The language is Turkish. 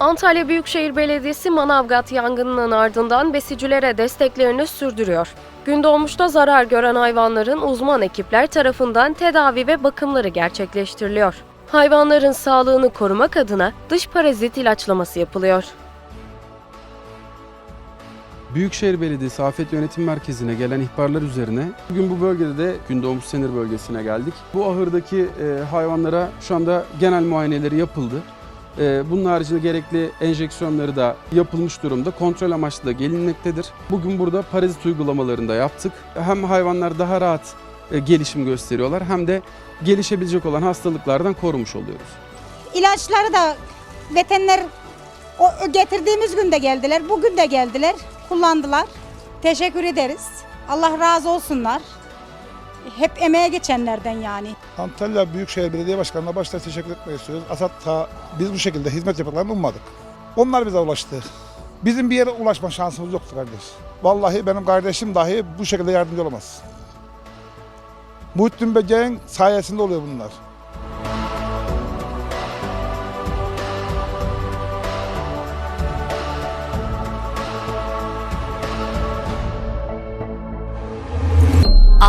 Antalya Büyükşehir Belediyesi Manavgat yangınının ardından besicilere desteklerini sürdürüyor. Gündoğmuş'ta zarar gören hayvanların uzman ekipler tarafından tedavi ve bakımları gerçekleştiriliyor. Hayvanların sağlığını korumak adına dış parazit ilaçlaması yapılıyor. Büyükşehir Belediyesi Afet Yönetim Merkezi'ne gelen ihbarlar üzerine bugün bu bölgede de Gündoğmuş Senir bölgesine geldik. Bu ahırdaki e, hayvanlara şu anda genel muayeneleri yapıldı. E, bunun haricinde gerekli enjeksiyonları da yapılmış durumda. Kontrol amaçlı da gelinmektedir. Bugün burada parazit uygulamalarını da yaptık. Hem hayvanlar daha rahat e, gelişim gösteriyorlar hem de gelişebilecek olan hastalıklardan korumuş oluyoruz. İlaçları da veteriner getirdiğimiz gün de geldiler, bugün de geldiler, kullandılar. Teşekkür ederiz. Allah razı olsunlar. Hep emeğe geçenlerden yani. Antalya Büyükşehir Belediye Başkanı'na başta teşekkür etmek istiyoruz. ASAD'ta biz bu şekilde hizmet yapacaklarını ummadık. Onlar bize ulaştı. Bizim bir yere ulaşma şansımız yoktu kardeş. Vallahi benim kardeşim dahi bu şekilde yardımcı olamaz. Muhittin Böceğin sayesinde oluyor bunlar.